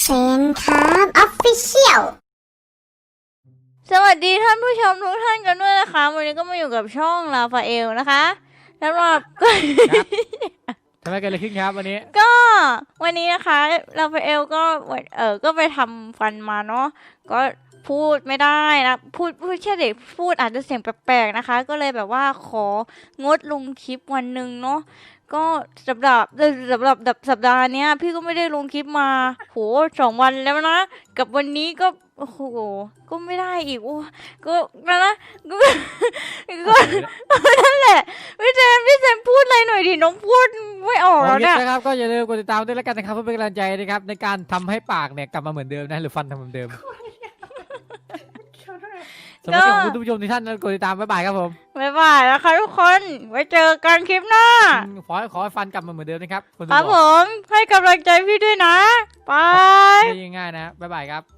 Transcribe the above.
เซนครับออฟฟิเชียลสวัสดีท่านผู้ชมทุกท่านกันด้วยนะคะ วันนี้ก็มาอยู่กับช่องลาฟาเอลนะคะสำหรับ ทำไมเกิดอะไรขึ้นครับวันนี้ ก็วันนี้นะคะลาฟาเอลก็เออก็ไปทำฟันมาเนาะก็ พูดไม่ได้นะพูดพูดแค่เด็กพูดอาจจะเสียงแปลกๆนะคะ ก็เลยแบบว่าของดลงคลิปวันหนึ่งเนาะก็สำหรับสำหรับสัปดาห์เนี้ยพี่ก็ไม่ได้ลงคลิปมาโหสองวันแล้วนะ กับวันนี้ก็โอ้โหก็ไม่ได้อีกโอ้ก็นะนะก็ก็นั่นแหละพี่เจมพี่เจมพูดอะไรหน่อยดิน้องพูดไม่ออกแล้วเนี่ยนะครับก็อย่าลืมกดติดตามด้วยแล้วกันนะครับเพื่อเป็นกำลังใจนะครับในการทำให้ปากเนี่ยกลับมาเหมือนเดิมนะหรือฟันทำเหมือนเดิม สำหรับขอบคุณทุกผู้ชมที่ท่านกดติดตามบ๊ายบายครับผมบ๊ายบายนะคะทุกคน ไว้เจอกันคลิปหน้า ขอให้ขอให้ฟันกลับมาเหมือนเดิมนะครับคนครับบผอกมให้กำลังใจพี่ด้วยนะบายไม่ง่ายๆนะบ๊ายบายครับ